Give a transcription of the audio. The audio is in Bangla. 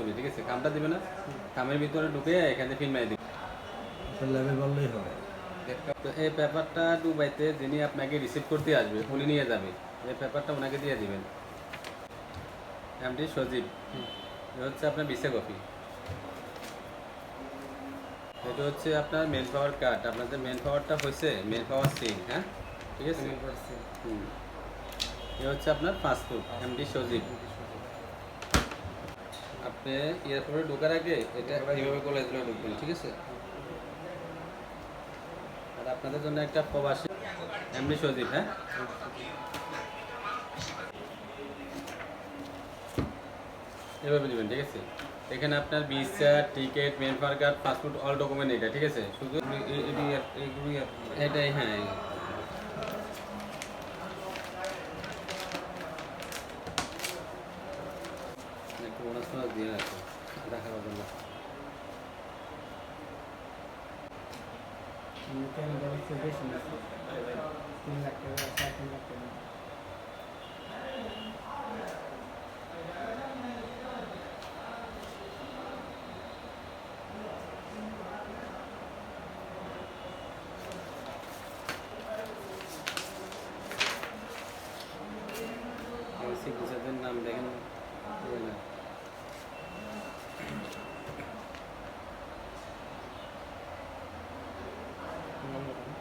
হবে, ঠিক আছে? কামটা দিবে না? কামের ভিতরে ঢুকে এখানে ফিল মারি দিবে ল্যাবে বললেই হবে। এই পেপারটা দুবাইতে যিনি আপনাকে রিসিভ করতে আসবে উনি নিয়ে যাবে। এই পেপারটা ওনাকে দিয়ে দিবেন। এমডি সজীব। এটা হচ্ছে আপনার বিসে কপি। এটা হচ্ছে আপনার মেন পাওয়ার কার্ড আপনার যে মেন পাওয়ারটা হয়েছে মেন পাওয়ার সিং হ্যাঁ? ঠিক আছে? হুম। এ হচ্ছে আপনার পাসপোর্ট এমডি সজীব। আপনি এয়ারপোর্টে ঢোকার আগে এটা এইভাবে কলেজগুলো ঢুকবেন ঠিক আছে? আর আপনাদের জন্য একটা প্রবাসী এমডি সজীব হ্যাঁ? এভাবে দিবেন ঠিক আছে? এখানে আপনার visa ticket main card passport all document এটা ঠিক আছে? শুধু এটাই হ্যাঁ একটু বোনাস ফোনাস দিয়ে রাখো দেখার জন্য তিন লাখ টাকা তিন লাখ টাকা সিগনেচারদের নাম দেখেন। Anladım.